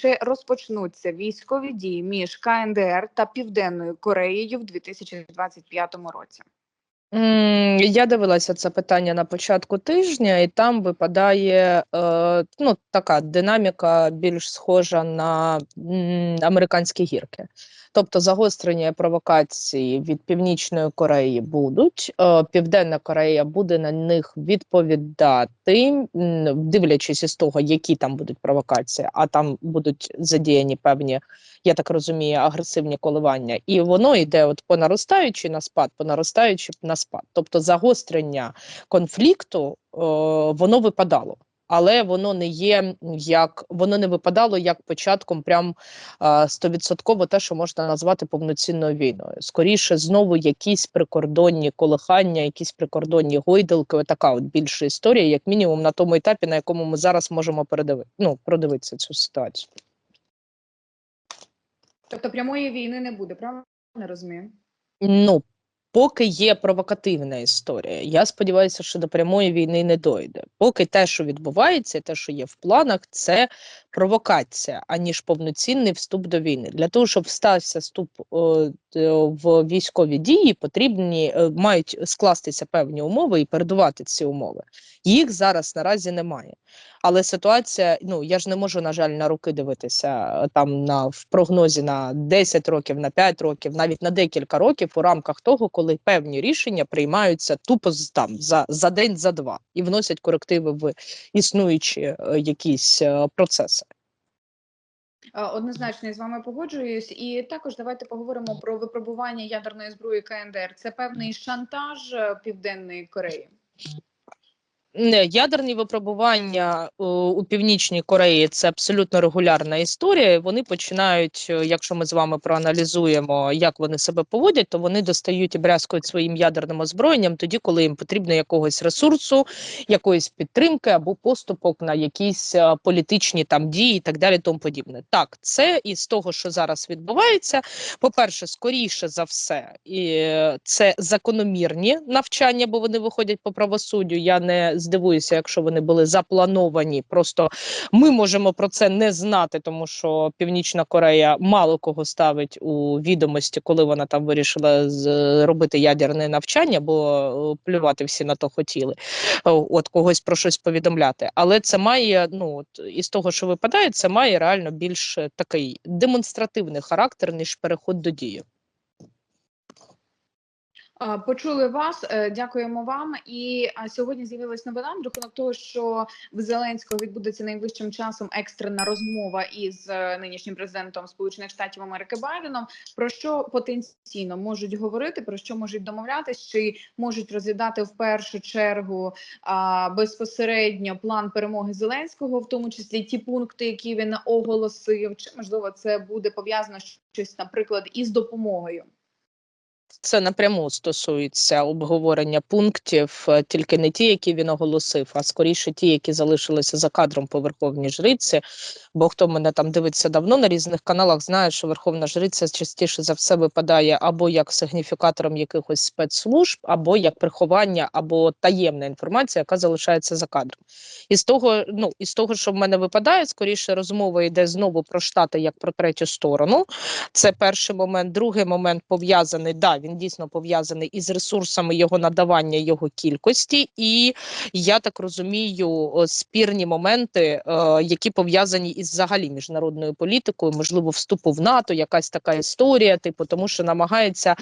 чи розпочнуться військові дії між КНДР та Південною Кореєю в 2025 році? Я дивилася це питання на початку тижня, і там випадає е, ну, така динаміка більш схожа на м, американські гірки. Тобто загострення провокації від Північної Кореї будуть. Е, Південна Корея буде на них відповідати, дивлячись із того, які там будуть провокації, а там будуть задіяні певні я так розумію, агресивні коливання, і воно йде от по наростаючи на спад, по наростаючи на спад. Тобто загострення конфлікту е, воно випадало. Але воно не є як воно не випадало як початком, прям е, стовідсотково те, що можна назвати повноцінною війною. Скоріше, знову якісь прикордонні колихання, якісь прикордонні гойдалки. Така от більша історія, як мінімум, на тому етапі, на якому ми зараз можемо передивити, ну, продивитися цю ситуацію. Тобто прямої війни не буде, правильно не розумію? Ну, поки є провокативна історія. Я сподіваюся, що до прямої війни не дойде. Поки те, що відбувається, те, що є в планах, це провокація, аніж повноцінний вступ до війни. Для того, щоб стався вступ е, в військові дії, потрібні е, мають скластися певні умови і передувати ці умови. Їх зараз наразі немає. Але ситуація, ну я ж не можу, на жаль, на руки дивитися е, там на в прогнозі на 10 років, на 5 років, навіть на декілька років у рамках того, коли певні рішення приймаються тупо там за, за день, за два і вносять корективи в існуючі е, якісь е, процеси. Е, Однозначно я з вами погоджуюсь, і також давайте поговоримо про випробування ядерної зброї КНДР. Це певний шантаж е, Південної Кореї. Ядерні випробування е, у Північній Кореї це абсолютно регулярна історія. Вони починають, е, якщо ми з вами проаналізуємо, як вони себе поводять, то вони достають і брязкують своїм ядерним озброєнням тоді, коли їм потрібно якогось ресурсу, якоїсь підтримки або поступок на якісь е, політичні там дії і так далі. Тому подібне. Так, це із того, що зараз відбувається. По-перше, скоріше за все, і це закономірні навчання, бо вони виходять по правосуддю. Я не здивуюся, якщо вони були заплановані. Просто ми можемо про це не знати, тому що Північна Корея мало кого ставить у відомості, коли вона там вирішила з- робити ядерне навчання, бо е, плювати всі на то хотіли. Е, От когось про щось повідомляти. Але це має, ну от із того, що випадає, це має реально більш такий демонстративний характер, ніж переход до дії. Почули вас, е, дякуємо вам. І сьогодні з'явилась новина на рахунок того, що в Зеленського відбудеться найближчим часом екстрена розмова із е, нинішнім президентом Сполучених Штатів Америки Байденом. Про що потенційно можуть говорити, про що можуть домовлятись, чи можуть розглядати в першу чергу а, безпосередньо план перемоги Зеленського, в тому числі ті пункти, які він оголосив, чи можливо це буде пов'язано щось, наприклад, із допомогою. Це напряму стосується обговорення пунктів, е, тільки не ті, які він оголосив, а скоріше ті, які залишилися за кадром по Верховній Жриці. Бо хто мене там дивиться давно на різних каналах, знає, що Верховна Жриця частіше за все випадає або як сигніфікатором якихось спецслужб, або як приховання, або таємна інформація, яка залишається за кадром. І з того, ну із того, що в мене випадає, скоріше розмова йде знову про штати як про третю сторону. Це перший момент. Другий момент пов'язаний. Да, він дійсно пов'язаний із ресурсами його надавання, його кількості, і я так розумію, спірні моменти, е, які пов'язані із взагалі міжнародною політикою, можливо, вступу в НАТО, якась така історія, типу, тому що намагається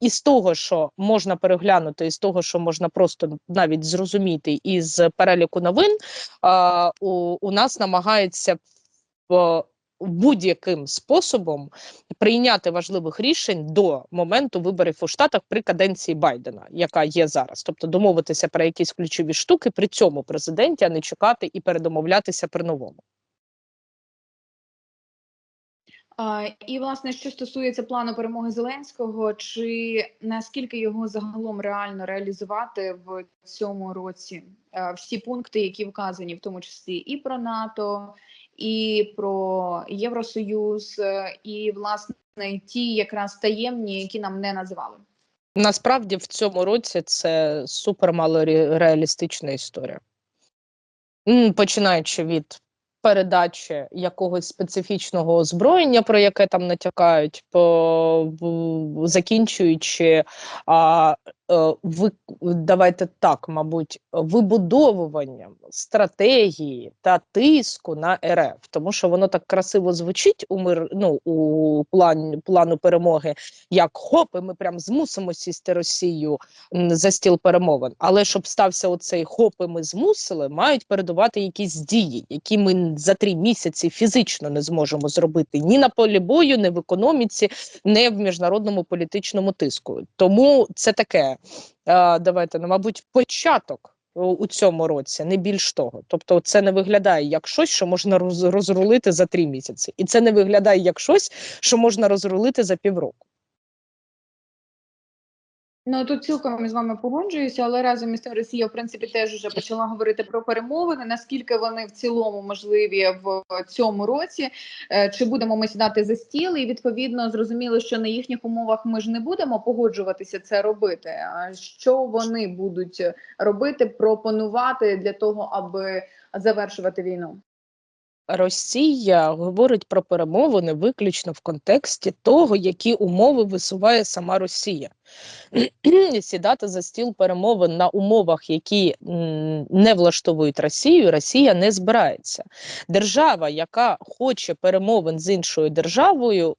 із того, що можна переглянути, із того, що можна просто навіть зрозуміти із переліку новин, у, нас намагається будь-яким способом прийняти важливих рішень до моменту виборів у Штатах при каденції Байдена, яка є зараз. Тобто домовитися про якісь ключові штуки при цьому президенті, а не чекати і передомовлятися при новому. І власне, що стосується плану перемоги Зеленського, чи наскільки його загалом реально реалізувати в цьому році? Е, Всі пункти, які вказані, в тому числі і про НАТО, і про Євросоюз, е, і власне ті якраз таємні, які нам не називали. Насправді в цьому році це супер мало ре- реалістична історія. Починаючи від передачі якогось специфічного озброєння, про яке там натякають, по, закінчуючи а, ви, давайте так, мабуть, вибудовуванням стратегії та тиску на РФ, тому що воно так красиво звучить у мир, ну, у план, плану перемоги, як хоп, і ми прям змусимо сісти Росію за стіл перемовин. Але щоб стався оцей хоп, і ми змусили, мають передувати якісь дії, які ми за три місяці фізично не зможемо зробити ні на полі бою, ні в економіці, ні в міжнародному політичному тиску. Тому це таке, е, давайте, ну, мабуть, початок. у- У цьому році не більш того, тобто це не виглядає як щось, що можна роз- розрулити за три місяці, і це не виглядає як щось, що можна розрулити за півроку. Ну тут цілком з вами погоджуюся, але разом із тим Росія в принципі теж вже почала говорити про перемовини. Наскільки вони в цілому можливі в цьому році? Е, Чи будемо ми сідати за стіл? І відповідно зрозуміло, що на їхніх умовах ми ж не будемо погоджуватися це робити. А що вони будуть робити, пропонувати для того, аби завершувати війну? Росія говорить про перемовини виключно в контексті того, які умови висуває сама Росія. Сідати за стіл перемовин на умовах, які не влаштовують Росію, Росія не збирається. Держава, яка хоче перемовин з іншою державою.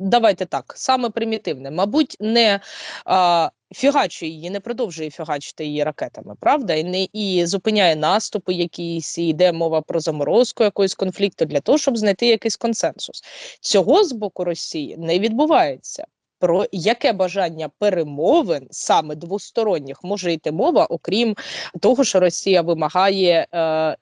Давайте так, саме примітивне, мабуть, не а, фігачує її, не продовжує фігачити її ракетами, правда, і не і зупиняє наступи якісь, і йде мова про заморозку якогось конфлікту для того, щоб знайти якийсь консенсус. Цього з боку Росії не відбувається. Про яке бажання перемовин саме двосторонніх може йти мова, окрім того, що Росія вимагає е,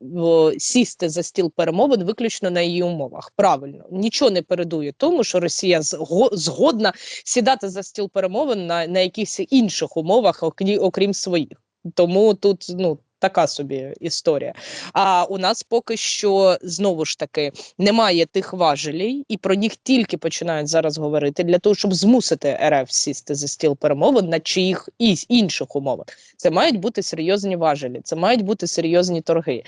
сісти за стіл перемовин виключно на її умовах. Правильно, нічого не передує тому, що Росія зго- згодна сідати за стіл перемовин на, на якихось інших умовах, окрім, окрім своїх. Тому тут ну така собі історія. А у нас поки що знову ж таки немає тих важелей, і про них тільки починають зараз говорити для того, щоб змусити РФ сісти за стіл перемовин на чиїх і інших умовах. Це мають бути серйозні важелі, це мають бути серйозні торги.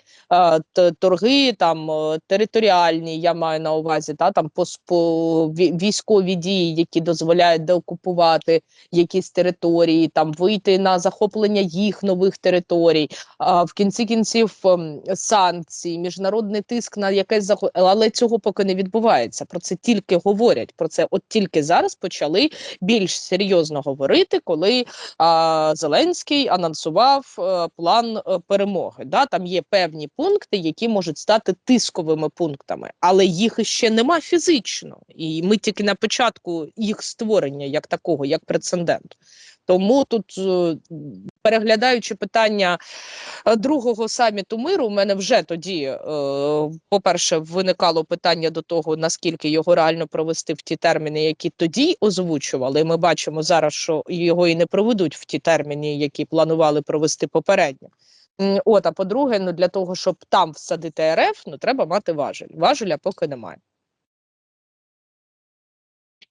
Торги там е, територіальні, я маю на увазі, та там по військові дії, які дозволяють деокупувати якісь території, там вийти на захоплення їх нових територій. А в кінці кінців ем, санкції, міжнародний тиск на якесь захо... але цього поки не відбувається. Про це тільки говорять. Про це от тільки зараз почали більш серйозно говорити, коли а, Зеленський анонсував е, план е, перемоги. Да, там є певні пункти, які можуть стати тисковими пунктами, але їх ще нема фізично, і ми тільки на початку їх створення як такого, як прецеденту. Тому тут, е, переглядаючи питання е, другого саміту миру, у мене вже тоді, е, по-перше, виникало питання до того, наскільки його реально провести в ті терміни, які тоді озвучували. Ми бачимо зараз, що його і не проведуть в ті терміни, які планували провести попередньо. От, а по-друге, ну для того, щоб там всадити РФ, ну треба мати важель. Важеля поки немає.